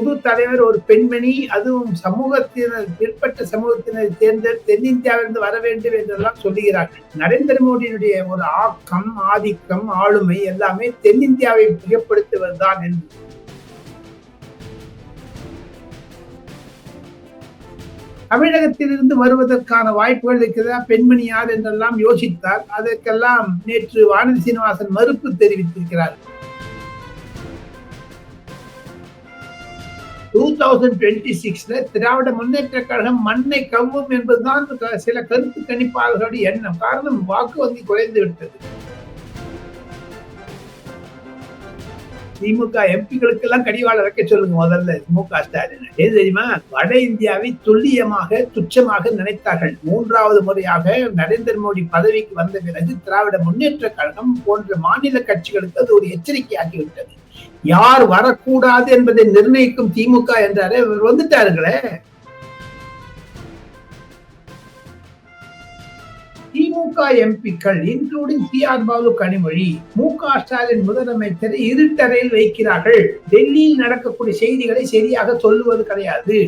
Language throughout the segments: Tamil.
புது தலைவர் ஒரு பெண்மணி அதுவும் சமூகத்தினர் பிற்பட்ட சமூகத்தினரை தேர்ந்த தென்னிந்தியாவிலிருந்து வர வேண்டும் என்றெல்லாம் சொல்லுகிறார்கள். நரேந்திர மோடியினுடைய ஒரு ஆக்கம் ஆதிக்கம் ஆளுமை எல்லாமே தென்னிந்தியாவை மிகப்படுத்துவதுதான் என்று. தமிழகத்திலிருந்து வருவதற்கான வாய்ப்புகள் இருக்கிறதா? பெண்மணி யார் என்றெல்லாம் யோசித்தார். அதற்கெல்லாம் நேற்று வானதி சீனிவாசன் மறுப்பு தெரிவித்திருக்கிறார். டூ தௌசண்ட் டுவெண்ட்டி சிக்ஸ்ல திராவிட முன்னேற்ற கழகம் மண்ணை கவ்வும் என்பதுதான் சில கருத்து கணிப்பாளர்களுடைய எண்ணம். காரணம் வாக்கு வங்கி குறைந்து விட்டது. திமுக எம்பிகளுக்கு எல்லாம் கடிவாளம் வைக்க சொல்லுங்க முதல்ல மு க ஸ்டாலின். ஏது தெரியுமா? வட இந்தியாவை துல்லியமாக துச்சமாக நினைத்தார்கள். மூன்றாவது முறையாக நரேந்திர மோடி பதவிக்கு வந்த பிறகு திராவிட முன்னேற்ற கழகம் போன்ற மாநில கட்சிகளுக்கு அது ஒரு எச்சரிக்கையாகிவிட்டது யார் வரக்கூடாது என்பதை நிர்ணயிக்கும் திமுக என்றாரே இவர் வந்துட்டாருங்களே. திமுக எம்பிக்கள் including T R Baalu Kanimozhi M K Stalin முதலமைச்சரை இருட்டறையில் வைக்கிறார்கள். டெல்லியில் நடக்கக்கூடிய செய்திகளை சரியாக சொல்லுவது கிடையாது.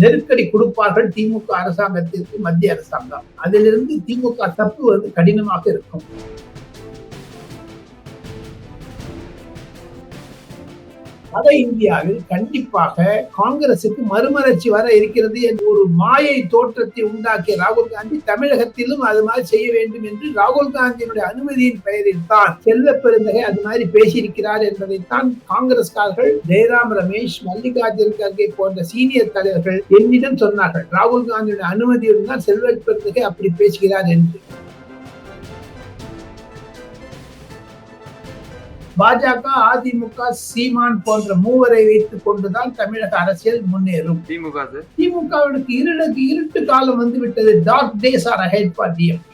நெருக்கடி கொடுப்பார்கள் திமுக அரசாங்கத்திற்கு மத்திய அரசாங்கம். அதிலிருந்து திமுக தப்பு வந்து கடினமாக இருக்கும். வட இந்தியாவில் கண்டிப்பாக காங்கிரசுக்கு மறுமலர்ச்சி வர இருக்கிறது என்று ஒரு மாயை தோற்றத்தை உண்டாக்கிய ராகுல் காந்தி தமிழகத்திலும் அது மாதிரி செய்ய வேண்டும் என்று ராகுல் காந்தியினுடைய அனுமதியின் பெயரில் தான் செல்வ பெருந்தகை அது மாதிரி பேசியிருக்கிறார் என்பதைத்தான் காங்கிரஸ்காரர்கள் ஜெயராம் ரமேஷ் மல்லிகார்ஜுன் கர்கே போன்ற சீனியர் தலைவர்கள் என்னிடம் சொன்னார்கள். ராகுல் காந்தியுடைய அனுமதியுடன் தான் செல்வ பெருந்தகை அப்படி பேசுகிறார் என்று. பாஜக அதிமுக சீமான் போன்ற மூவரை வைத்துக் கொண்டுதான் தமிழக அரசியல் முன்னேறும். திமுக திமுகவிற்கு இருளுக்கு இருட்டு காலம் வந்து விட்டது dark days are ahead for DM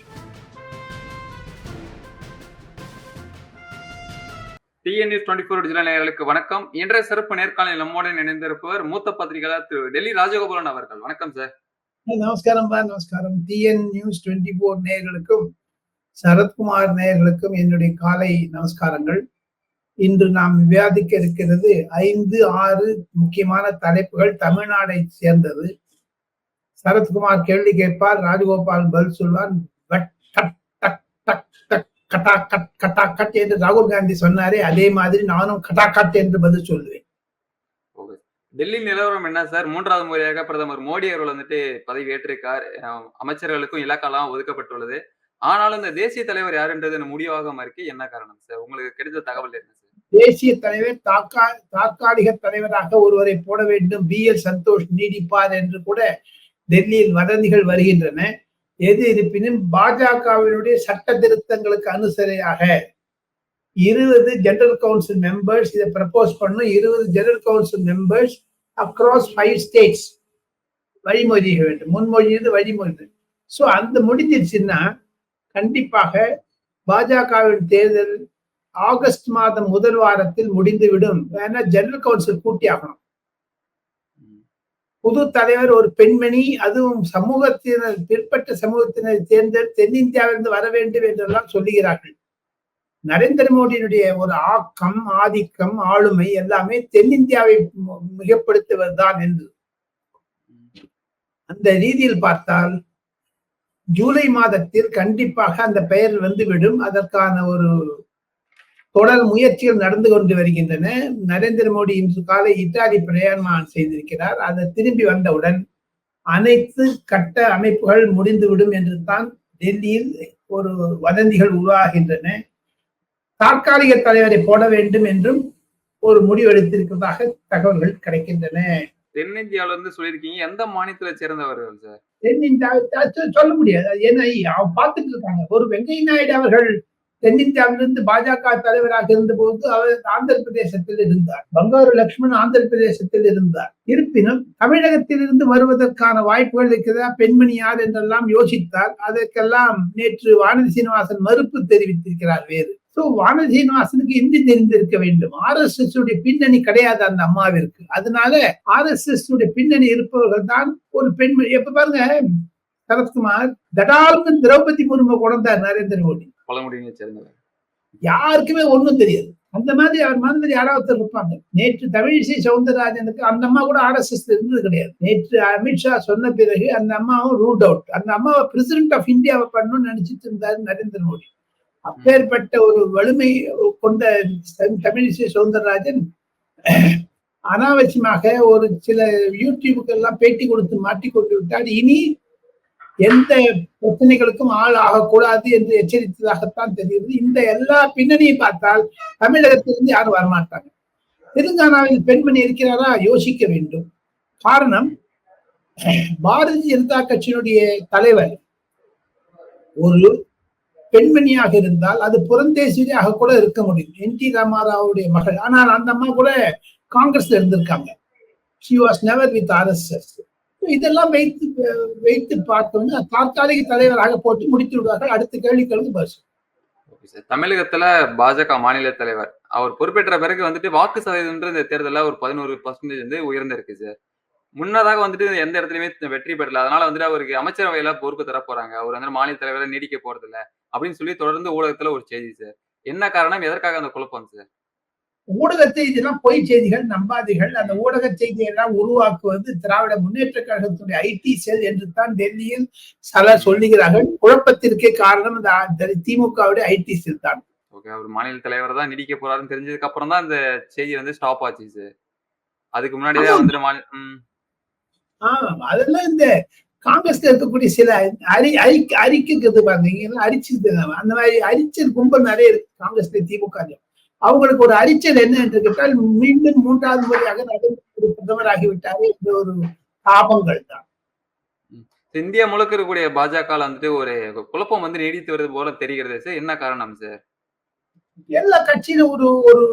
TN news twenty four digital நேயர்களுக்கு வணக்கம். இன்றைய சிறப்பு நேர்காணலில் நம்முடன் இணைந்திருப்பவர் மூத்த பத்திரிகையாளர் திரு டெல்லி ராஜகோபாலன் அவர்கள். வணக்கம் சார். நமஸ்காரம் பா நமஸ்காரம். டிஎன் நியூஸ் டுவெண்ட்டி போர் நேயர்களுக்கும் சரத்குமார் நேயர்களுக்கும் என்னுடைய காலை நமஸ்காரங்கள். இன்று நாம் விவாதிக்க இருக்கிறது ஐந்து ஆறு முக்கியமான தலைப்புகள் தமிழ்நாடை சேர்ந்தது. சரத்குமார் கேள்வி கேட்பார் ராஜகோபால் பதில் சொல்வார். கட்டா கட் கட்டா கட் என்று ராகுல் காந்தி சொன்னாரே அதே மாதிரி நானும் கட்டா கட் என்று பதில் சொல்லுவேன் டெல்லி நிலவரம் என்ன சார்? மூன்றாவது முறையாக பிரதமர் மோடி அவர்கள் வந்துட்டு பதவியேற்றிருக்கார் அமைச்சர்களுக்கும் இலாக்காலாம் ஒதுக்கப்பட்டுள்ளது. ஆனாலும் இந்த தேசிய தலைவர் யாருன்றது முடிவாகாம இருக்கு என்ன காரணம் சார்? உங்களுக்கு கிடைத்த தகவல் என்ன சார்? தேசிய தலைவர் தாக்கா தற்காலிக தலைவராக ஒருவரை போட வேண்டும். பி. எல். சந்தோஷ் நீடிப்பார் என்று கூட டெல்லியில் வதந்திகள் வருகின்றன. எது இருப்பினும் பாஜகவினுடைய சட்ட திருத்தங்களுக்கு அனுசரியாக இருபது ஜெனரல் கவுன்சில் மெம்பர்ஸ் இதை ப்ரப்போஸ் பண்ணும் இருபது general council members across five states வழிமொழிக வேண்டும். முன்மொழியது வழிமொழி. ஸோ அந்த முடிஞ்சிருச்சுன்னா கண்டிப்பாக பாஜகவின் தேர்தல் ஆகஸ்ட் மாதம் முதல் வாரத்தில் முடிந்துவிடும். ஏன்னா ஜெனரல் கவுன்சில் கூட்டி ஆகணும் புது தலைவர் ஒரு பெண்மணி அதுவும் சமூகத்தினர் பிற்பட்ட சமூகத்தினரை தேர்ந்த தென்னிந்தியாவிலிருந்து வர வேண்டும் என்றெல்லாம் சொல்லுகிறார்கள். நரேந்திர மோடியினுடைய ஒரு ஆக்கம் ஆதிக்கம் ஆளுமை எல்லாமே தென்னிந்தியாவை மிகப்படுத்துவதுதான் என்று. அந்த ரீதியில் பார்த்தால் ஜூலை மாதத்தில் கண்டிப்பாக அந்த பெயர் வந்துவிடும். அதற்கான ஒரு தொடர் முயற்சிகள் நடந்து கொண்டு வருகின்றன. நரேந்திர மோடி இன்று காலை இத்தாலி பிரயாணம் செய்திருக்கிறார். அதை திரும்பி வந்தவுடன் அனைத்து கட்ட அமைப்புகள் முடிந்துவிடும் என்று தான் டெல்லியில் ஒரு வதந்திகள் உருவாகின்றன. தற்காலிக தலைவரை போட வேண்டும் என்றும் ஒரு முடிவெடுத்திருப்பதாக தகவல்கள் கிடைக்கின்றன. தென்னிந்தியாவில இருந்து சொல்லியிருக்கீங்க. எந்த மாநிலத்துல சேர்ந்தவர்கள் சார் தென்னிந்தியா சொல்ல முடியாது. ஏன்னா பார்த்துட்டு இருக்காங்க. ஒரு வெங்கைய நாயுடு அவர்கள் தென்னிந்தியாவிலிருந்து பாஜக தலைவராக இருந்தபோது அவர் ஆந்திர பிரதேசத்தில் இருந்தார். பங்காரு லட்சுமண் ஆந்திர பிரதேசத்தில் இருந்தார். இருப்பினும் தமிழகத்திலிருந்து வருவதற்கான வாய்ப்புகள் இருக்கிறதா? பெண்மணி யார் என்றெல்லாம் யோசித்தார் அதற்கெல்லாம் நேற்று வானதி சீனிவாசன் மறுப்பு தெரிவித்திருக்கிறார் வேறு. சோ வானதி சீனிவாசனுக்கு இந்தி தெரிந்திருக்க வேண்டும்? ஆர் எஸ் எஸ் உடைய பின்னணி கிடையாது அந்த அம்மாவிற்கு. அதனால ஆர் எஸ் எஸ் உடைய பின்னணி இருப்பவர்கள் தான் ஒரு பெண்மணி. எப்ப பாருங்க சரத்குமார் தடால்னு திரௌபதி முர்மு கொண்டார் நரேந்திர மோடி. பழங்குடியினை சேர்ந்தவர். யாருக்குமே ஒண்ணும் தெரியாது. அந்த மாதிரி அவர் மாதிரி யாராவது இருப்பாங்க. நேற்று தமிழிசை சவுந்தரராஜனுக்கு அந்த அம்மா கூட ஆர்எஸ்எஸ் இருந்தது கிடையாது. நேற்று அமித்ஷா சொன்ன பிறகு அந்த அம்மாவும் ரூட் அவுட் அந்த அம்மாவை பிரசிடென்ட் ஆஃப் இந்தியாவை பண்ணணும்னு நினைச்சிட்டு இருந்தாரு நரேந்திர மோடி. அப்பேற்பட்ட ஒரு வலிமை கொண்ட தமிழிசை சவுந்தரராஜன் அனாவசியமாக ஒரு சில யூடியூபுக்கு எல்லாம் பேட்டி கொடுத்து மாட்டிக்கொண்டு விட்டால் இனி எந்த பிரச்சனைகளுக்கும் ஆள் ஆகக்கூடாது என்று எச்சரித்ததாகத்தான் தெரிகிறது. இந்த எல்லா பின்னணியை பார்த்தால் தமிழகத்திலிருந்து யாரும் வரமாட்டாங்க. தெலுங்கானாவில் பெண்மணி இருக்கிறாரா? யோசிக்க வேண்டும். காரணம் பாரதிய ஜனதா கட்சியினுடைய தலைவர் ஒரு பெண்மணியாக இருந்தால் அது புறந்தேசியாக கூட இருக்க முடியும். என் டி ராமாராவுடைய மகள். ஆனால் அந்த அம்மா கூட காங்கிரஸ்ல இருந்திருக்காங்க. She was never with RSS இதெல்லாம் வைத்து வைத்து பார்த்தோம்னா தற்காலிக தலைவராக போட்டு முடித்து விடுவார்கள். அடுத்த கேள்விகளுக்கு பதில் தமிழகத்துல பாஜக மாநில தலைவர். அவர் பொறுப்பேற்ற பிறகு வந்துட்டு வாக்கு சதவீதம் இந்த தேர்தலில் ஒரு பதினோரு பர்சன்டேஜ் வந்து உயர்ந்திருக்கு சார் முன்னதாக வந்துட்டு எந்த இடத்துலயுமே வெற்றி பெறல. அதனால வந்துட்டு அவருக்கு அமைச்சரவையில பொறுப்பு தர போறாங்க. அவர் வந்து மாநில தலைவரை நீடிக்க போறது இல்ல அப்படின்னு சொல்லி தொடர்ந்து ஊடகத்துல ஒரு செய்தி சார் என்ன காரணம்? எதற்காக அந்த குழப்பம் சார் ஊடக செய்தியெல்லாம் பொய் செய்திகள் நம்பாதீர்கள். அந்த ஊடக செய்தியை எல்லாம் உருவாக்குவது திராவிட முன்னேற்ற கழகத்துடைய ஐடி செல் என்று தான் டெல்லியில் சிலர் சொல்லுகிறார்கள். குழப்பத்திற்கே காரணம் இந்த திமுகவுடைய ஐடி செல் தான். ஓகே அவர் மாநில தலைவர் தான் நீடிக்க போறாருன்னு தெரிஞ்சதுக்கு அப்புறம் தான் இந்த செய்தி வந்து ஸ்டாப் ஆச்சு சார் அதுக்கு முன்னாடியே வந்துட்டு மாநில அதெல்லாம் இந்த காங்கிரஸ்ல இருக்கக்கூடிய சில அறி அறி அறிக்கைக்கு பாருங்க அரிச்சு அந்த மாதிரி அரிச்சல் கும்பல் நிறைய இருக்கு காங்கிரஸ்ல திமுக அவங்களுக்கு ஒரு அரிச்சல் என்ன என்று கேட்டால் மீண்டும் மூன்றாவது முறையாக பிரதமர் ஆகிவிட்டாரு இந்த ஒரு தாபங்கள் தான். இந்தியா முழுக்க இருக்கக்கூடிய பாஜக வந்துட்டு ஒரு குழப்பம் வந்து நீடித்து வருது போல தெரிகிறது. சார் என்ன காரணம் சார்? எல்லா கட்சியிலும் ஒரு ஒரு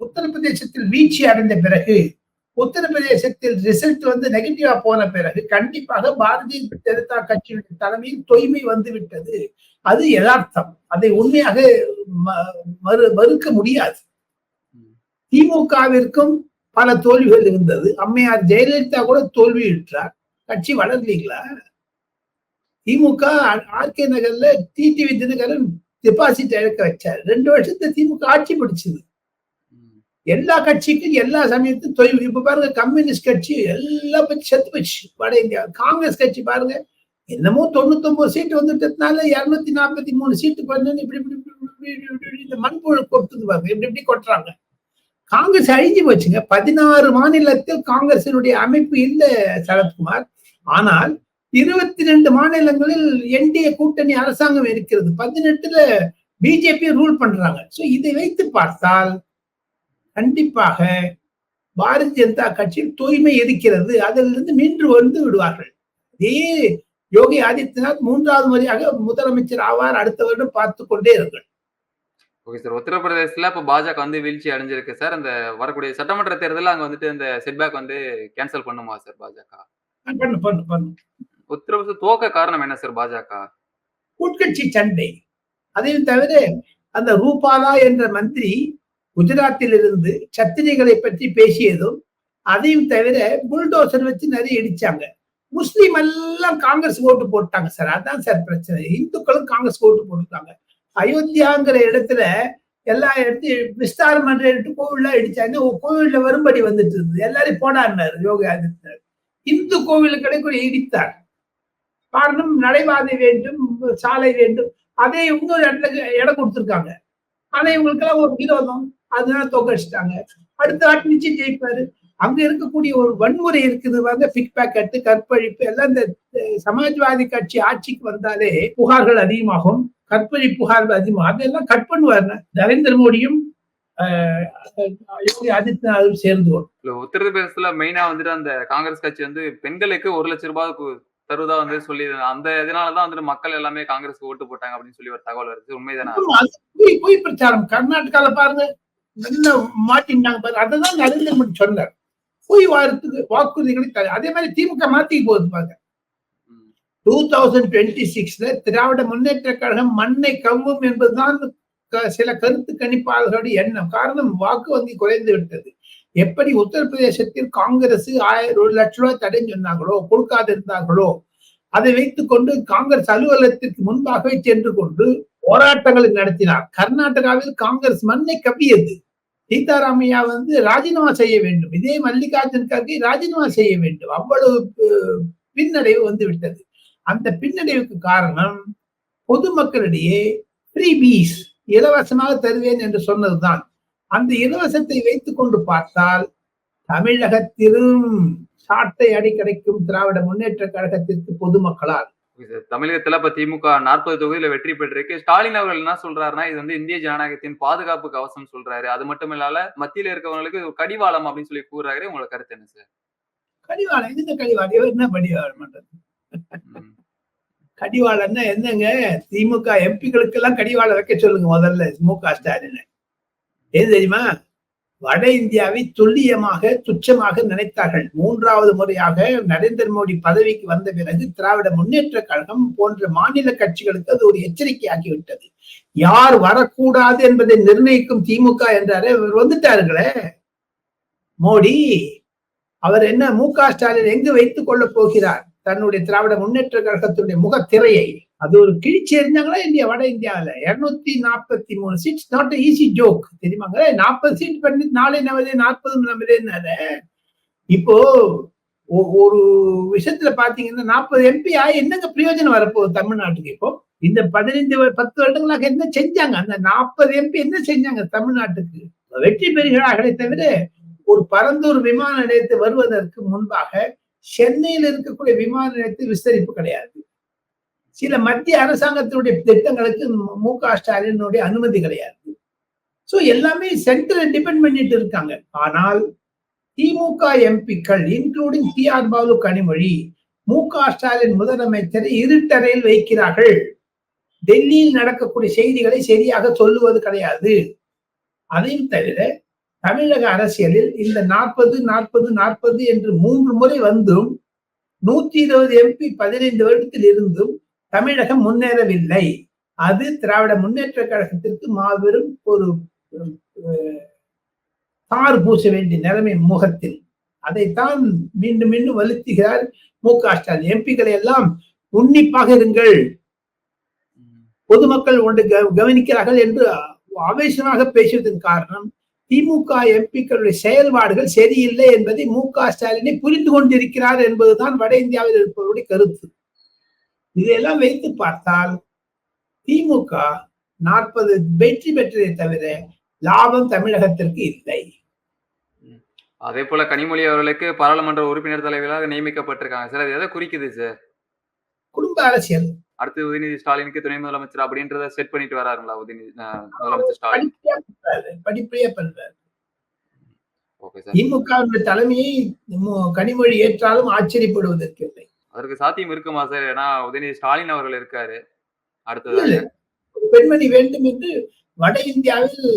உத்தரப்பிரதேசத்தில் வீழ்ச்சி அடைந்த பிறகு உத்தரப்பிரதேசத்தில் ரிசல்ட் வந்து நெகட்டிவா போன பிறகு கண்டிப்பாக பாரதிய ஜனதா கட்சியின் தலைமையில் தொய்மை வந்து விட்டது அது யதார்த்தம். அதை உண்மையாக மறு மறுக்க முடியாது. திமுகவிற்கும் பல தோல்விகள் இருந்தது. அம்மையார் ஜெயலலிதா கூட தோல்வியுற்றார். கட்சி வளரலீங்களா? திமுக ஆர்கே நகர்ல டிடிவி தினகரன் டெபாசிட் இழக்க வச்சார். ரெண்டு வருஷத்தை திமுக ஆட்சி பிடிச்சது எல்லா கட்சிக்கும் எல்லா சமயத்தும் தொய்வு. இப்ப பாருங்க கம்யூனிஸ்ட் கட்சி எல்லாம் பத்தி செத்து போச்சு. வட இந்தியா காங்கிரஸ் கட்சி பாருங்க. என்னமோ தொண்ணூத்தி ஒன்பது சீட்டு வந்துட்டதுனால இருநூத்தி நாற்பத்தி மூணு சீட்டு பண்ணு இப்படி இப்படி இந்த மண்புழு கொட்டுது பாருங்க. இப்படி இப்படி கொட்டுறாங்க. காங்கிரஸ் அழிஞ்சு போச்சுங்க. பதினாறு மாநிலத்தில் காங்கிரசினுடைய அமைப்பு இல்லை சரத்குமார். ஆனால் இருபத்தி ரெண்டு மாநிலங்களில் என்டிஏ கூட்டணி அரசாங்கம் இருக்கிறது. பதினெட்டுல பிஜேபி ரூல் பண்றாங்க. சோ இதை வைத்து பார்த்தால் கண்டிப்பாக பாரதிய ஜனதா கட்சியில் தூய்மை இருக்கிறது. அதிலிருந்து மீண்டு வந்து விடுவார்கள். அதே யோகி ஆதித்யநாத் மூன்றாவது முறையாக முதலமைச்சர் ஆவார். அடுத்த வருடம் பார்த்து கொண்டே இருங்கள். Okay sir. உத்தரப்பிரதேசத்துல இப்ப பாஜக வந்து வீழ்ச்சி அடைஞ்சிருக்கு சார். அந்த வரக்கூடிய சட்டமன்ற தேர்தலில் அங்க வந்துட்டு இந்த செட்பேக் வந்து கேன்சல் பண்ணுமா சார் பாஜக? பண்ணு பண்ணு பண்ணு. உத்தரப்பிரதேச துவக்க காரணம் என்ன சார் பாஜக? உட்கட்சி சண்டை. அதையும் தவிர அந்த ரூபாலா என்ற மந்திரி குஜராத்தில் இருந்து சத்திரிகளை பற்றி பேசியதும் அதையும் தவிர புல்டோசர் வச்சு நிறைய இடிச்சாங்க. முஸ்லீம் எல்லாம் காங்கிரஸ் ஓட்டு போட்டாங்க சார். அதான் சார் பிரச்சனை. இந்துக்களும் காங்கிரஸ் ஓட்டு போட்டுட்டாங்க. அயோத்தியாங்கிற இடத்துல எல்லா இடத்தையும் விஸ்தாரம் பண்ற கோவில்ல இடிச்சாங்க. கோவில்ல வரும்படி வந்துட்டு இருந்தது. எல்லாரையும் போடாருனாரு யோகி ஆதித்யநாத். இந்து கோவில்களை கூட இடித்தார். காரணம் நடைபாதை வேண்டும் சாலை வேண்டும். அதே இன்னொரு இடத்துல இடம் கொடுத்துருக்காங்க. ஆனா இவங்களுக்கெல்லாம் ஒரு விரோதம். அதனால தோக்கடிச்சிட்டாங்க. அடுத்த ஆட்டு நிச்சயம் ஜெயிப்பாரு. அங்க இருக்கக்கூடிய ஒரு வன்முறை இருக்குது வந்து பிக் பேக்கெட்டு கற்பழிப்பு எல்லாம் இந்த சமாஜ்வாதி கட்சி ஆட்சிக்கு வந்தாலே புகார்கள் அதிகமாகும். கற்பழி புகார் அதிகமாகும். அதெல்லாம் கட் பண்ணுவார் நரேந்திர மோடியும் யோகி ஆதித்யநாதும் சேர்ந்து உத்தரப்பிரதேசத்துல மெயினா வந்துட்டு அந்த காங்கிரஸ் கட்சி வந்து பெண்களுக்கு ஒரு லட்சம் ரூபாய் தருவதா வந்து சொல்லி அந்த இதனாலதான் வந்துட்டு மக்கள் எல்லாமே காங்கிரஸ் ஓட்டு போட்டாங்க அப்படின்னு சொல்லி ஒரு தகவல் வருது. உண்மைதானே? பொய் பிரச்சாரம். கர்நாடகால பாருங்க. நல்ல மாட்டினாங்க பாரு. அதான் நரேந்திர மோடி சொன்னார். பொய் வாரத்துக்கு வாக்குறுதிகளை அதே மாதிரி திமுக மாத்தி போகுது பாருங்க. டூ தௌசண்ட் டுவெண்ட்டி சிக்ஸ்ல திராவிட முன்னேற்ற கழகம் மண்ணை கவ்வும் என்பதுதான் சில கருத்து கணிப்பாளர்களுடைய எண்ணம். காரணம் வாக்கு வங்கி குறைந்து விட்டது. எப்படி உத்தரப்பிரதேசத்தில் காங்கிரஸ் ஆயிரம் ஒரு லட்ச ரூபாய் தடைன்னு சொன்னாங்களோ கொடுக்காது இருந்தார்களோ அதை வைத்துக் கொண்டு காங்கிரஸ் அலுவலகத்திற்கு முன்பாகவே சென்று கொண்டு போராட்டங்களை நடத்தினார். கர்நாடகாவில் காங்கிரஸ் மண்ணை கவ்வியது சீதாராமையா வந்து ராஜினாமா செய்ய வேண்டும். இதே மல்லிகார்ஜுன் கார்கே ராஜினாமா செய்ய வேண்டும். அவ்வளவு பின்னடைவு வந்து விட்டது. அந்த பின்னடைவுக்கு காரணம் பொதுமக்களிடையே ஃப்ரீ பீஸ் இலவசமாக தருவேன் என்று சொன்னதுதான். அந்த இலவசத்தை வைத்துக் கொண்டு பார்த்தால் தமிழகத்திலும் சாட்டை அடி கிடைக்கும் திராவிட முன்னேற்ற கழகத்திற்கு பொதுமக்களால் தமிழகத்துல இப்ப திமுக நாற்பது தொகுதியில வெற்றி பெற்றிருக்கு. ஸ்டாலின் அவர்கள் என்ன சொல்றாருன்னா இது வந்து இந்திய ஜனநாயகத்தின் பாதுகாப்பு கவசம் சொல்றாரு. அது மட்டும் இல்லாம மத்தியில இருக்கவங்களுக்கு ஒரு கடிவாளம் அப்படின்னு சொல்லி கூறுறாரு. உங்களோட கருத்து என்ன சார் கடிவாளம் எதுக்கு கடிவாளம்? என்ன கடிவாளம் பண்றது. கடிவாளம்னா என்னங்க? திமுக எம்பிகளுக்கு எல்லாம் கடிவாளம் வைக்க சொல்லுங்க முதல்ல மு க ஸ்டாலின். ஏன் தெரியுமா? வட இந்தியாவை துல்லியமாக துச்சமாக நினைத்தார்கள். மூன்றாவது முறையாக நரேந்திர மோடி பதவிக்கு வந்த பிறகு திராவிட முன்னேற்ற கழகம் போன்ற மாநில கட்சிகளுக்கு அது ஒரு எச்சரிக்கையாகிவிட்டது. யார் வரக்கூடாது என்பதை நிர்ணயிக்கும் திமுக என்றாரே இவர் வந்துட்டாருங்களே. மோடி அவர் என்ன மு க ஸ்டாலின் எங்கு வைத்துக் கொள்ளப் போகிறார்? தன்னுடைய திராவிட முன்னேற்ற கழகத்துடைய முகத்திரையை அது ஒரு கிழிச்சி எறிஞ்சாங்களா? இந்தியா வட இந்தியாவில். இருநூத்தி நாற்பத்தி மூணு சீட்ஸ் நாட் ஈஸி ஜோக் தெரியுமாங்க நாற்பது சீட் பண்ணி நாளை நமதே நாற்பது நமதேன்னாரு இப்போ ஒரு விஷயத்துல பாத்தீங்கன்னா நாற்பது எம்பி ஆகி என்னங்க பிரயோஜனம் வரப்போகுது தமிழ்நாட்டுக்கு இப்போ? இந்த பதினைந்து பத்து வருடங்களாக என்ன செஞ்சாங்க? அந்த நாற்பது எம்பி என்ன செஞ்சாங்க தமிழ்நாட்டுக்கு? வெற்றி பெறுகிறார்களே தவிர ஒரு பரந்தூர் விமான நிலையத்தை வருவதற்கு முன்பாக சென்னையில் இருக்கக்கூடிய விமான நிலையத்தில் விஸ்தரிப்பு கிடையாது. சில மத்திய அரசாங்கத்தினுடைய திட்டங்களுக்கு மு- க ஸ்டாலினுடைய அனுமதி கிடையாது. சோ எல்லாமே சென்ட்ரல் டிபெண்ட் பண்ணிட்டு இருக்காங்க. ஆனால் திமுக எம்பிக்கள் including T R Baalu Kanimozhi M K Stalin முதலமைச்சரை இருட்டறையில் வைக்கிறார்கள். டெல்லியில் நடக்கக்கூடிய செய்திகளை சரியாக சொல்லுவது கிடையாது. அதையும் தவிர தமிழக அரசியலில் இந்த நாற்பது நாற்பது நாற்பது என்று மூன்று முறை வந்தும் நூத்தி இருபது எம்பி பதினைந்து வருடத்தில் இருந்தும் தமிழகம் முன்னேறவில்லை. அது திராவிட முன்னேற்ற கழகத்திற்கு மாபெரும் ஒரு தார் பூச வேண்டிய நிலைமை முகத்தில். அதைத்தான் மீண்டும் மீண்டும் வலுத்துகிறார் மு க ஸ்டாலின். எம்பிக்களை எல்லாம் உன்னிப்பாக இருங்கள். பொதுமக்கள் ஒன்று கவ- கவனிக்கிறார்கள் என்று ஆவேசமாக பேசுவதன் காரணம் திமுக எம்பிக்களுடைய செயல்பாடுகள் சரியில்லை என்பதை மு க ஸ்டாலினை புரிந்து கொண்டிருக்கிறார் என்பதுதான் வட இந்தியாவில் இருப்பவருடைய கருத்து. இதையெல்லாம் வைத்து பார்த்தால் திமுக நாற்பது வெற்றி பெற்றதை தவிர லாபம் தமிழகத்திற்கு இல்லை. அதே போல கனிமொழி அவர்களுக்கு பாராளுமன்ற உறுப்பினர் தலைவராக நியமிக்கப்பட்டிருக்காங்க. சார் அது எதை குறிக்குது சார்? குடும்ப அரசியல். அடுத்து உதயநிதி ஸ்டாலினுக்கு துணை முதலமைச்சர் அப்படின்றத செட் பண்ணிட்டு வராருங்களா உதயநிதி முதலமைச்சர் ஸ்டாலின்? படிப்படியா பண்றாரு திமுக தலைமையை கனிமொழி ஏற்றாலும் ஆச்சரியப்படுவதற்கு இல்லை. அதற்கு சாத்தியம் இருக்குமா சார் ஏன்னா உதயநிதி ஸ்டாலின் அவர்கள் இருக்காரு. ஒரு பெண்மணி வேண்டும் என்று வட இந்தியாவில்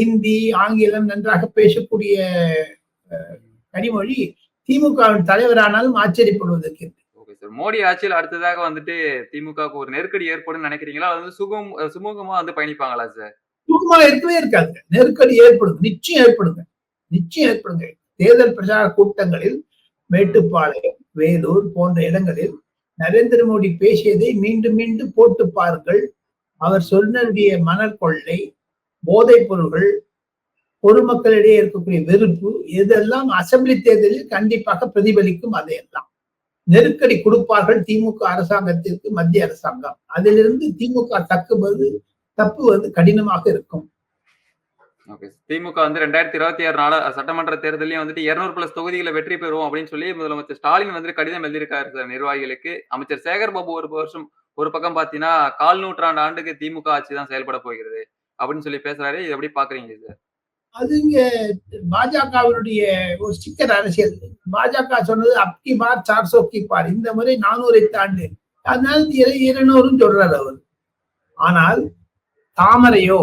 ஹிந்தி ஆங்கிலம் நன்றாக பேசக்கூடிய கனிமொழி திமுகவின் தலைவரானாலும் ஆச்சரியப்படுவதற்கு. ஓகே சார் மோடி ஆட்சியில் அடுத்ததாக வந்துட்டு திமுகவுக்கு ஒரு நெருக்கடி ஏற்படும் நினைக்கிறீங்களா? அது வந்து சுகம் சுமூகமா வந்து பயணிப்பாங்களா சார் சும்மா இருக்கவே இருக்காங்க நெருக்கடி ஏற்படும் நிச்சயம் ஏற்படுங்க. நிச்சயம் ஏற்படுங்க. தேர்தல் பிரச்சார கூட்டங்களில் மேட்டுப்பாளையம் வேலூர் போன்ற இடங்களில் நரேந்திர மோடி பேசியதை மீண்டும் மீண்டும் போட்டு பாருங்கள். அவர் சொன்னருடைய மணற்கொள்ளை போதைப் பொருள்கள் பொதுமக்களிடையே இருக்கக்கூடிய வெறுப்பு இதெல்லாம் அசெம்பிளி தேர்தலில் கண்டிப்பாக பிரதிபலிக்கும் அதையெல்லாம். நெருக்கடி கொடுப்பார்கள் திமுக அரசாங்கத்திற்கு மத்திய அரசாங்கம். அதிலிருந்து திமுக தக்குவது தப்புவது கடினமாக இருக்கும். ஓகே திமுக வந்து ரெண்டாயிரத்தி இருபத்தி ஆறு நாள சட்டமன்ற தேர்தலையும் வந்துட்டு இருநூறு பிளஸ் தொகுதிகளை வெற்றி பெறுவோம் அப்படின்னு சொல்லி முதலமைச்சர் ஸ்டாலின் வந்து கடிதம் எழுதியிருக்காரு சார் நிர்வாகிகளுக்கு. அமைச்சர் சேகர் பாபு ஒரு வருஷம் ஒரு பக்கம் பாத்தீங்கன்னா கால் நூற்றாண்டு ஆண்டுக்கு திமுக ஆட்சி தான் செயல்பட போகிறது அப்படின்னு சொல்லி பேசுறாரு. இது எப்படி பாக்குறீங்க சார் அது இங்க பாஜகவினுடைய ஒரு ஸ்டிக்கர் அரசியல். பாஜக சொன்னது அப்கி பார் சார் சோக்கி பார். இந்த முறை நானூறை தாண்டு அதனால இருநூறுன்னு சொல்றாரு அவர். ஆனால் தாமரையோ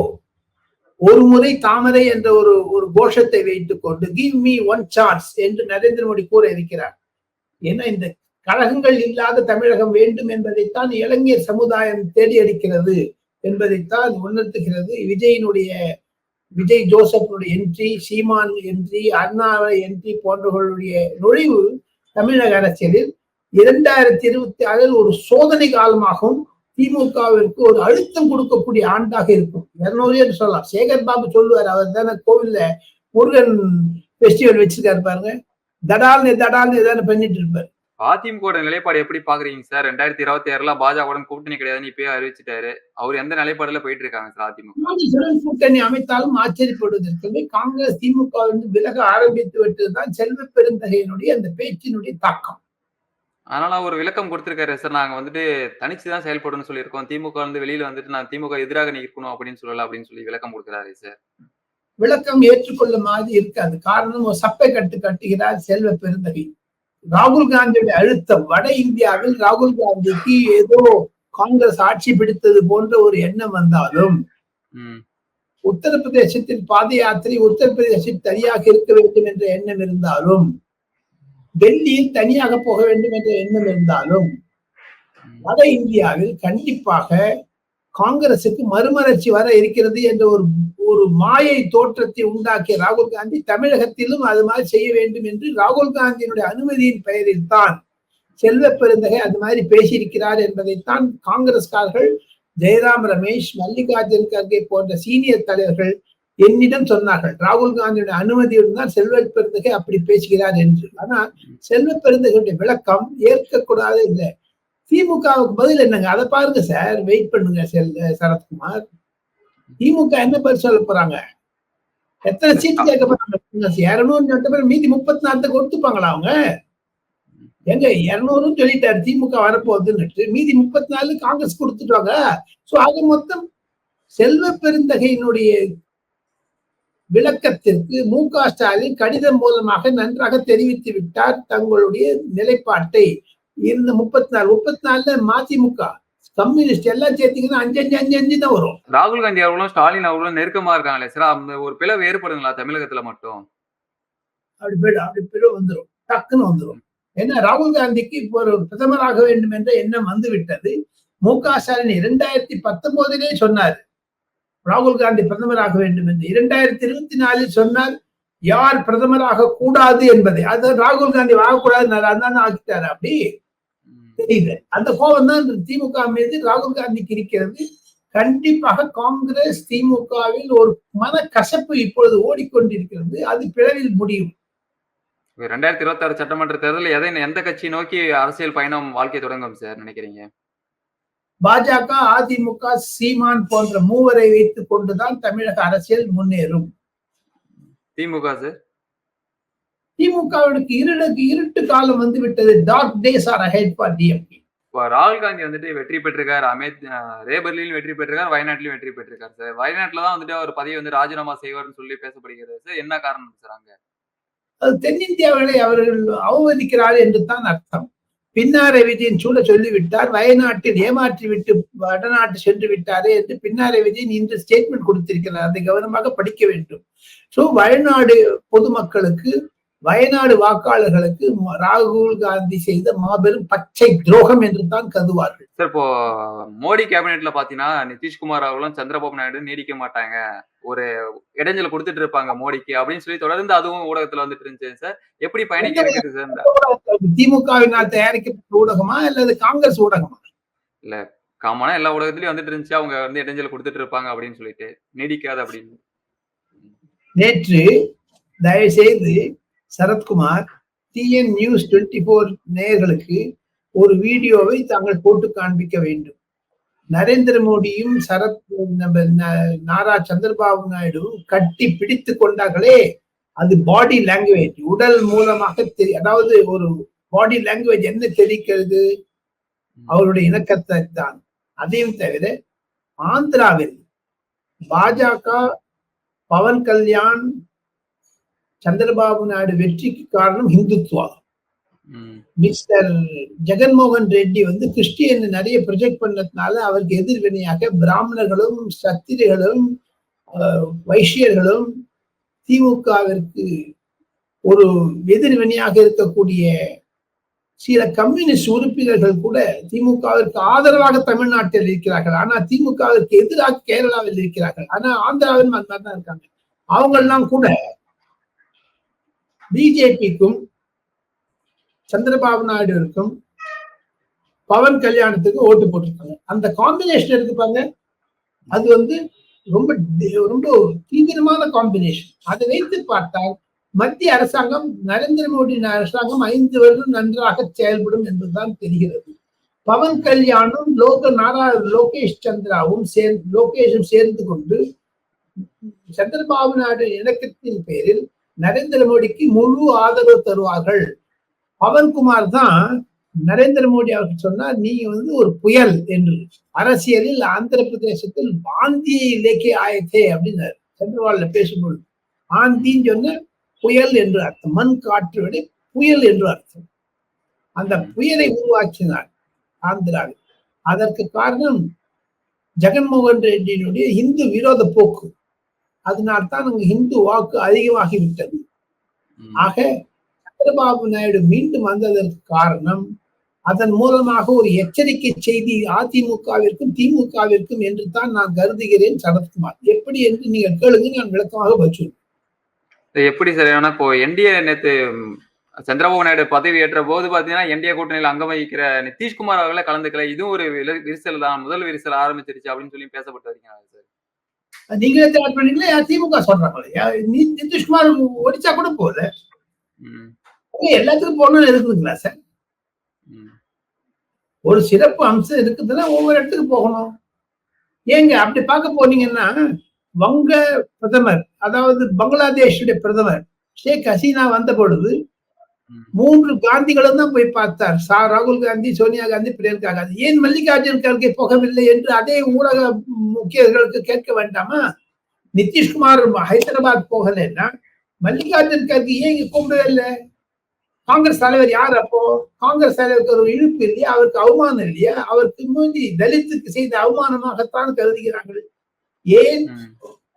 ஒரு முறை தாமரை என்ற ஒரு ஒரு கோஷத்தை வைத்துக் கொண்டு கிவ் மீ ஒன் சான்ஸ் என்று நரேந்திர மோடி கூற இருக்கிறார். ஏன்னா இந்த கழகங்கள் இல்லாத தமிழகம் வேண்டும் என்பதைத்தான் இளைஞர் சமுதாயம் தேடி அடிக்கிறது என்பதைத்தான் உணர்த்துகிறது. விஜயினுடைய விஜய் ஜோசப்னுடைய என்ட்ரி சீமான் என்ட்ரி அண்ணாவை என்ட்ரி போன்றவர்களுடைய நுழைவு தமிழக அரசியலில் இரண்டாயிரத்தி இருபத்தி ஆறில் ஒரு சோதனை காலமாகவும் திமுகவிற்கு ஒரு அழுத்தம் கொடுக்கக்கூடிய ஆண்டாக இருக்கும். இருநூறு என்று சொல்லலாம். சேகர் பாபு சொல்லுவார் அவர் தானே கோவில்ல முருகன் ஃபெஸ்டிவல் வச்சிருக்காரு பாருங்க. தடால்னு தடால்னு ஏதாவது பண்ணிட்டு இருப்பாரு. அதிமுக நிலைப்பாடு எப்படி பாக்குறீங்க சார்? ரெண்டாயிரத்தி இருபத்தி ஆறுல பாஜகவுடன் கூட்டணி கிடையாதுன்னு இப்பயே அறிவிச்சிட்டாரு. அவர் எந்த நிலைப்பாடுல போயிட்டு இருக்காங்க சார் அதிமுக? கூட்டணி அமைத்தாலும் ஆச்சரியப்படுவதற்கு காங்கிரஸ் திமுக வந்து விலக ஆரம்பித்து விட்டதுதான் செல்வ பெருந்தகையினுடைய அந்த பேச்சினுடைய தாக்கம். அதனால அவர் விளக்கம் கொடுத்திருக்காரு சார். நாங்க வந்துட்டு தனிச்சு தான் செயல்படணும்னு சொல்லியிருக்கோம். திமுக வந்து வெளியில வந்துட்டு நான் திமுக எதிராக நிற்கணும் அப்படின்னு சொல்லல அப்படின்னு சொல்லி விளக்கம் கொடுக்குறாரு சார். விளக்கம் ஏற்றுக்கொள்ள மாதிரி இருக்காது காரணம் ஒரு சப்பை கட்டு கட்டுகிறார் செல்வ பெருந்தகை. ராகுல் காந்தியுடைய அழுத்தம். வட இந்தியாவில் ராகுல் காந்திக்கு ஏதோ காங்கிரஸ் ஆட்சி பிடித்தது போன்ற ஒரு எண்ணம் வந்தாலும் உத்தரப்பிரதேசத்தில் பாத யாத்திரை உத்தரப்பிரதேசத்தில் தனியாக இருக்க வேண்டும் என்ற எண்ணம் இருந்தாலும் டெல்லியில் தனியாக போக வேண்டும் என்ற எண்ணம் இருந்தாலும் வட இந்தியாவில் கண்டிப்பாக காங்கிரசுக்கு மறுமலர்ச்சி வர இருக்கிறது என்ற ஒரு ஒரு மாயை தோற்றத்தை உண்டாக்கிய ராகுல் காந்தி தமிழகத்திலும் அது மாதிரி செய்ய வேண்டும் என்று ராகுல் காந்தியினுடைய அனுமதியின் பெயரில் தான் செல்வ பெருந்தகை அது மாதிரி பேசியிருக்கிறார் என்பதைத்தான் காங்கிரஸ்காரர்கள் ஜெயராம் ரமேஷ் மல்லிகார்ஜுன் கர்கே போன்ற சீனியர் தலைவர்கள் என்னிடம் சொன்னார்கள் ராகுல் காந்தியுடைய அனுமதியுடன் தான் செல்வ பெருந்தகை அப்படி பேசுகிறார் என்று. ஆனால் செல்வ பெருந்தகையுடைய விளக்கம் ஏற்கக்கூடாது இல்லை. திமுகவுக்கு பதில் என்னங்க? அதை பாருங்க சார் வெயிட் பண்ணுங்க செல் சரத்குமார். திமுக என்ன பதில் சொல்ல போறாங்க? எத்தனை சீட் கேட்க போறாங்க? இருநூறு பேர் மீதி முப்பத்தி நாலுக்கு ஒத்துப்பாங்களா அவங்க? எங்க இருநூறும் சொல்லிட்டாரு திமுக வரப்போகுதுன்னு மீதி முப்பத்தி நாலு காங்கிரஸ் கொடுத்துட்டாங்க. சோ ஆக மொத்தம் செல்வ பெருந்தகையினுடைய விளக்கத்திற்கு மு க ஸ்டாலின் கடிதம் மூலமாக நன்றாக தெரிவித்து விட்டார் தங்களுடைய நிலைப்பாட்டை. இந்த முப்பத்தி நாலு முப்பத்தி நாலுல மதிமுக கம்யூனிஸ்ட் எல்லாம் சேர்த்தீங்கன்னா அஞ்சு அஞ்சு அஞ்சு அஞ்சு தான் வரும். ராகுல் காந்தி அவர்களும் ஸ்டாலின் அவர்களும் நெருக்கமா இருக்காங்களே. சார் அந்த ஒரு பிளவு ஏற்படுங்களா தமிழகத்துல மட்டும்? அப்படி போயிடும் அப்படி போயிடும் வந்துடும் டக்குன்னு வந்துடும் ஏன்னா ராகுல் காந்திக்கு இப்போ ஒரு பிரதமராக வேண்டும் என்ற எண்ணம் வந்து விட்டது மு க ஸ்டாலின் இரண்டாயிரத்தி பத்தொன்பதிலே சொன்னார். ராகுல் காந்தி பிரதமராக வேண்டும் என்று இரண்டாயிரத்தி இருபத்தி நாலில் சொன்னார் யார் பிரதமராக கூடாது என்பதை. அது ராகுல் காந்தி ஆகக்கூடாது அதான் ஆக்கிட்டாரு. அப்படி தெரியல. அந்த கோபம் தான் திமுக மீது ராகுல் காந்திக்கு இருக்கிறது. கண்டிப்பாக காங்கிரஸ் திமுகவில் ஒரு மனக்கசப்பு இப்பொழுது ஓடிக்கொண்டிருக்கிறது. அது பிளவில் முடியும். ரெண்டாயிரத்தி இருபத்தி ஆறு சட்டமன்ற தேர்தலில் எதை எந்த கட்சி நோக்கி அரசியல் பயணம் வாழ்க்கை தொடங்கும் சார் நினைக்கிறீங்க? பாஜக அதிமுக சீமான் போன்ற மூவரை வைத்துக் கொண்டுதான் தமிழக அரசியல் முன்னேறும். திமுக சார்? திமுகவிற்கு இருளுக்கு இருட்டு காலம் வந்து விட்டது dark days are ahead for DMK ராகுல் காந்தி வந்துட்டு வெற்றி பெற்றிருக்காரு. அமேத் ரேபர்லியும் வெற்றி பெற்றிருக்காரு வயநாட்டிலும் வெற்றி பெற்றிருக்காரு சார். வயநாட்டுல தான் வந்துட்டு அவர் பதவி வந்து ராஜினாமா செய்வார்னு சொல்லி பேசப்படுகிறது சார். என்ன காரணம் சார் அங்க? அது தென்னிந்தியாவிலே அவர்கள் அவமதிக்கிறார் என்று தான் அர்த்தம். பின்னாரை விஜயன் சூழ சொல்லிவிட்டார் வயநாட்டில் ஏமாற்றி விட்டு வடநாட்டு சென்று விட்டாரே என்று பின்னாரை விஜயன் இன்று ஸ்டேட்மெண்ட் கொடுத்திருக்கிறார். அதை கவனமாக படிக்க வேண்டும். சோ வயநாடு பொதுமக்களுக்கு வயநாடு வாக்காளர்களுக்கு ராகுல் காந்தி செய்த மாபெரும் பச்சை துரோகம் என்று தான் கருதுவார்கள். சார் இப்போ மோடி கேபினெட்ல பாத்தீங்கன்னா நிதிஷ்குமார் அவர்களும் சந்திரபாபு நாயுடு நீடிக்க மாட்டாங்க. ஒரு இடைஞ்சல கொடுத்துட்டு இருப்பாங்க மோடிக்கு அப்படின்னு சொல்லி தொடர்ந்து அதுவும் ஊடகத்துல வந்துட்டு இருந்துச்சு சார். எப்படி பயணிக்க சார்? திமுகவினால் தயாரிக்கப்பட்ட ஊடகமா அல்லது காங்கிரஸ் ஊடகமா? காமனா எல்லா ஊடகத்திலயும் வந்துட்டு இருந்துச்சு அவங்க வந்து இடைஞ்சல கொடுத்துட்டு இருப்பாங்க அப்படின்னு சொல்லிட்டு. நீடிக்காது அப்படின்னு. நேற்று தயவு செய்து Sarathkumar TN news twenty four நேயர்களுக்கு ஒரு வீடியோவை தாங்கள் போட்டு காண்பிக்க வேண்டும். நரேந்திர மோடியும் சரத் நாரா சந்திரபாபு நாயுடுவும் கட்டி பிடித்து கொண்டார்களே. அது பாடி லாங்குவேஜ் உடல் மூலமாக தெரி அதாவது ஒரு பாடி லாங்குவேஜ் என்ன தெரிவிக்கிறது அவருடைய இணக்கத்தை தான். அதையும் தவிர ஆந்திராவில் பாஜக பவன் கல்யாண் சந்திரபாபு நாயுடு வெற்றிக்கு காரணம் இந்துத்துவா. மிஸ்டர் ஜெகன்மோகன் ரெட்டி வந்து கிறிஸ்டியன் நிறைய ப்ரொஜெக்ட் பண்ணதுனால அவருக்கு எதிர்வினையாக பிராமணர்களும் சத்திரிகளும் ஆஹ், வைஷ்யர்களும் திமுகவிற்கு ஒரு எதிர்வினையாக இருக்கக்கூடிய சில கம்யூனிஸ்ட் உறுப்பினர்கள் கூட திமுகவிற்கு ஆதரவாக தமிழ்நாட்டில் இருக்கிறார்கள். ஆனா திமுகவிற்கு எதிராக கேரளாவில் இருக்கிறார்கள். ஆனா ஆந்திராவில் அந்த மாதிரி தான் இருக்காங்க. அவங்கெல்லாம் கூட பிஜேபிக்கும் சந்திரபாபு நாயுடுவிற்கும் பவன் கல்யாணத்துக்கு ஓட்டு போட்டிருக்காங்க. அந்த காம்பினேஷன் எடுத்துப்பாங்க அது வந்து ரொம்ப ரொம்ப தீவிரமான காம்பினேஷன் அதை வைத்து பார்த்தால் மத்திய அரசாங்கம் நரேந்திர மோடி அரசாங்கம் ஐந்து வருடம் நன்றாக செயல்படும் என்பதுதான் தெரிகிறது. பவன் கல்யாணும் லோக நாரா லோகேஷ் சந்திராவும் சேர்ந்து லோகேஷும் சேர்ந்து கொண்டு சந்திரபாபு நாயுடு இணக்கத்தின் பேரில் நரேந்திர மோடிக்கு முழு ஆதரவு தருவார்கள். பவன்குமார் தான் நரேந்திர மோடி அவர்கள் சொன்னார் நீ வந்து ஒரு புயல் என்று. அரசியலில் ஆந்திர பிரதேசத்தில் வாந்தியை இலக்கிய ஆயத்தே அப்படின்னாரு. சென்ட்ரவால்ல பேசும்பொழுது ஆந்தின்னு சொன்ன புயல் என்று அர்த்தம். மண் காற்று விட புயல் என்று அர்த்தம். அந்த புயலை உருவாக்கினார் ஆந்திராவில். அதற்கு காரணம் ஜெகன்மோகன் ரெட்டியினுடைய இந்து விரோத போக்கு. அதனால்தான் அங்கு இந்து வாக்கு அதிகமாகி விட்டது ம். ஆக சந்திரபாபு நாயுடு மீண்டும் வந்ததற்கு காரணம் அதன் மூலமாக ஒரு எச்சரிக்கை செய்தி அதிமுகவிற்கும் திமுகவிற்கும் என்று தான் நான் கருதுகிறேன் சரத்குமார். எப்படி என்று நீங்கள் கேளுங்க நான் விளக்கமாக பதில் எப்படி சார் ஏன்னா இப்போ என்டிஏ நேத்து சந்திரபாபு நாயுடு பதவி ஏற்ற போது பாத்தீங்கன்னா என்டிஏ கூட்டணியில் அங்கம் வகிக்கிற நிதிஷ்குமார் அவர்களே கலந்துக்கல. இதுவும் ஒரு விரிசல் தான் முதல் விரிசல் ஆரம்பிச்சிருச்சு அப்படின்னு சொல்லி பேசப்பட்டு வரீங்க சார். நீங்களே தயார் பண்ணீங்களா திமுக சொல்றாங்களே? நிதிஷ்குமார் ஒடிச்சா கூட ஏங்க, எல்லாத்துக்கும் போகணும்னு இருக்குதுங்களா சார்? ஒரு சிறப்பு அம்சம் இருக்குதுன்னா ஒவ்வொரு இடத்துக்கு போகணும். ஏங்க அப்படி பார்க்க போனீங்கன்னா வங்க பிரதமர் அதாவது பங்களாதேஷுடைய பிரதமர் ஷேக் ஹசீனா வந்த பொழுது. மூன்று காந்திகளும் தான் போய் பார்த்தார். சா ராகுல் காந்தி சோனியா காந்தி பிரியங்கா காந்தி. ஏன் மல்லிகார்ஜுன் கர்கே போகவில்லை என்று அதே ஊடக முக்கியர்களுக்கு கேட்க வேண்டாமா? நிதிஷ்குமார் ஹைதராபாத் போகலைன்னா மல்லிகார்ஜுன் கர்கே ஏன் இல்லை? காங்கிரஸ் தலைவர் யார் அப்போ? காங்கிரஸ் தலைவருக்கு ஒரு இழுப்பு இல்லையா? அவருக்கு அவமானம் இல்லையா? அவருக்கு மூஞ்சி தலித்துக்கு செய்த அவமானமாகத்தான் கருதுகிறார்கள். ஏன்?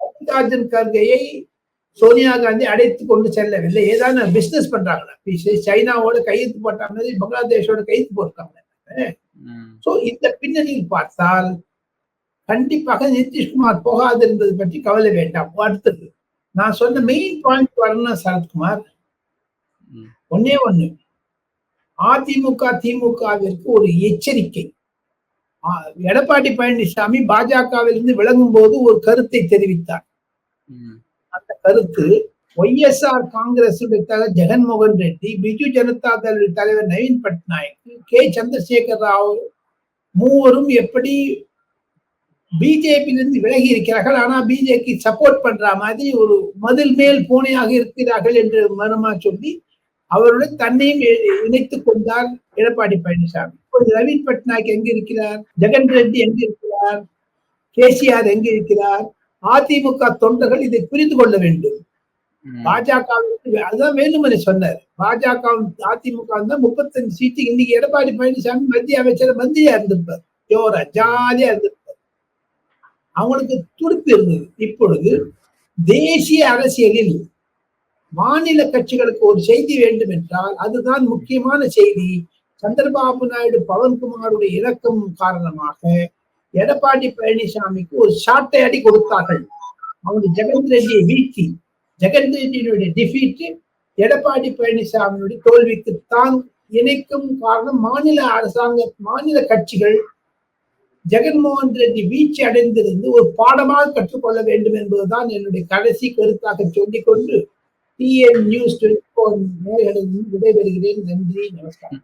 மல்லிகார்ஜுன் கர்கையை சோனியா காந்தி அடைத்து கொண்டு செல்லவில்லை. ஏதாவது பிசினஸ் பண்றாங்களா? சைனாவோட கையெழுத்து போட்ட மாதிரி பங்களாதேஷோட கையெழுத்து போட்டாங்க சோ இந்த பின்னணியில் பார்த்தால் கண்டிப்பாக நிதிஷ்குமார் போகாது என்பது பற்றி கவலை வேண்டாம். அடுத்தது நான் சொன்ன மெயின் பாயிண்ட் வரணும் சரத்குமார். ஒன்னே ஒண்ணு. அதிமுக திமுகவிற்கு ஒரு எச்சரிக்கை. எடப்பாடி பழனிசாமி பாஜகவிலிருந்து விலகும் போது ஒரு கருத்தை தெரிவித்தார். அந்த கருத்து ஒய்எஸ்ஆர் காங்கிரஸ் தலைவர் ஜெகன்மோகன் ரெட்டி பிஜு ஜனதா தள தலைவர் நவீன் பட்நாயக் கே. சந்திரசேகர் ராவ் மூவரும் எப்படி பிஜேபியிலிருந்து விலகி இருக்கிறார்கள்? ஆனா பிஜேபி சப்போர்ட் பண்ற மாதிரி ஒரு மதில் மேல் பூனையாக இருக்கிறார்கள் என்று மருமா சொல்லி அவருடன் தன்னையும் இணைத்துக் கொண்டார் எடப்பாடி பழனிசாமி. இப்போது நவீன் பட்நாயக் எங்க இருக்கிறார்? ஜெகன் ரெட்டி எங்க இருக்கிறார்? கேசிஆர் எங்க இருக்கிறார்? அதிமுக தொண்டர்கள் இதை புரிந்து கொள்ள வேண்டும். பாஜக அதுதான் வேலுமணி சொன்னார். பாஜக அதிமுக தான் முப்பத்தஞ்சு சீட்டு. இன்னைக்கு எடப்பாடி பழனிசாமி மத்திய அமைச்சர் மந்திரியா இருந்திருப்பார். ஜோரா ஜாலியா இருந்திருப்பார். அவங்களுக்கு துடுப்பு இருந்தது. இப்பொழுது தேசிய அரசியலில் மாநில கட்சிகளுக்கு ஒரு செய்தி வேண்டும் என்றால் அதுதான் முக்கியமான செய்தி. சந்திரபாபு நாயுடு பவன்குமாருடைய இலக்கம் காரணமாக எடப்பாடி பழனிசாமிக்கு ஒரு சாட்டை அடி கொடுத்தார்கள். அவங்க ஜெகன் ரெட்டியை வீழ்த்தி. ஜெகன் ரெட்டியினுடைய டிஃபீட் எடப்பாடி பழனிசாமியுடைய தோல்விக்கு தான் இணைக்கும் காரணம் மாநில அரசாங்க மாநில கட்சிகள் ஜெகன்மோகன் ரெட்டி வீழ்ச்சி அடைந்திருந்து ஒரு பாடமாக கற்றுக்கொள்ள வேண்டும் என்பதுதான் என்னுடைய கடைசி கருத்தாக சொல்லிக்கொண்டு டிஎன் நியூஸ் டுவெண்ட்டி ஃபோர் நேர்களில் விடைபெறுகிறேன். நன்றி நமஸ்காரம்.